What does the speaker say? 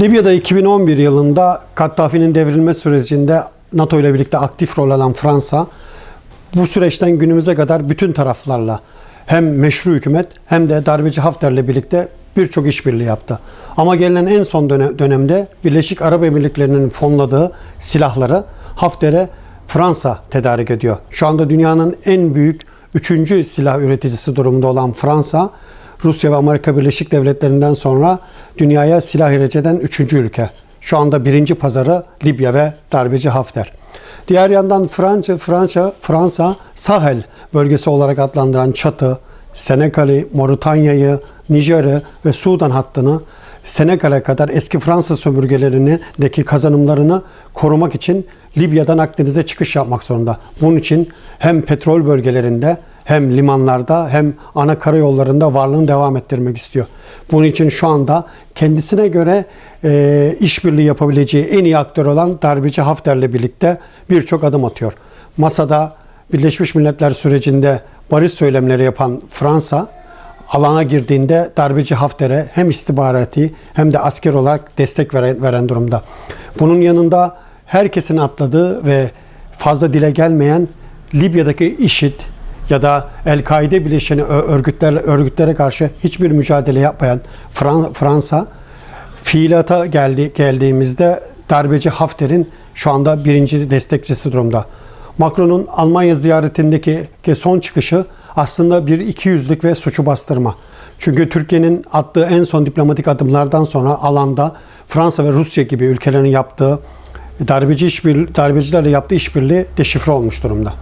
Libya'da 2011 yılında Kaddafi'nin devrilme sürecinde NATO ile birlikte aktif rol alan Fransa bu süreçten günümüze kadar bütün taraflarla hem meşru hükümet hem de darbeci Hafter'le birlikte birçok işbirliği yaptı. Ama gelinen en son döne- dönemde Birleşik Arap Emirlikleri'nin fonladığı silahları Hafter'e Fransa tedarik ediyor. Şu anda dünyanın en büyük üçüncü silah üreticisi durumda olan Fransa, Rusya ve Amerika Birleşik Devletleri'nden sonra dünyaya silah ihraç eden üçüncü ülke. Şu anda birinci pazarı Libya ve darbeci Hafter. Diğer yandan Fransa, Fransa, Fransa Sahel bölgesi olarak adlandıran Çatı, Senegal'i, Moritanya'yı, Nijer'i ve Sudan hattını Senegal'e kadar eski Fransız sömürgelerindeki kazanımlarını korumak için Libya'dan Akdeniz'e çıkış yapmak zorunda. Bunun için hem petrol bölgelerinde hem limanlarda hem ana karayollarında varlığını devam ettirmek istiyor. Bunun için şu anda kendisine göre e, işbirliği yapabileceği en iyi aktör olan darbeci Hafter'le birlikte birçok adım atıyor. Masada Birleşmiş Milletler sürecinde barış söylemleri yapan Fransa alana girdiğinde darbeci Hafter'e hem istihbarati hem de asker olarak destek veren, veren durumda. Bunun yanında herkesin atladığı ve fazla dile gelmeyen Libya'daki IŞİD ya da El-Kaide bileşeni örgütler, örgütlere karşı hiçbir mücadele yapmayan Fran- Fransa fiilata geldi, geldiğimizde darbeci Hafter'in şu anda birinci destekçisi durumda. Macron'un Almanya ziyaretindeki ki son çıkışı aslında bir ikiyüzlük ve suçu bastırma. Çünkü Türkiye'nin attığı en son diplomatik adımlardan sonra alanda Fransa ve Rusya gibi ülkelerin yaptığı darbeci işbirliği, darbecilerle yaptığı işbirliği deşifre olmuş durumda.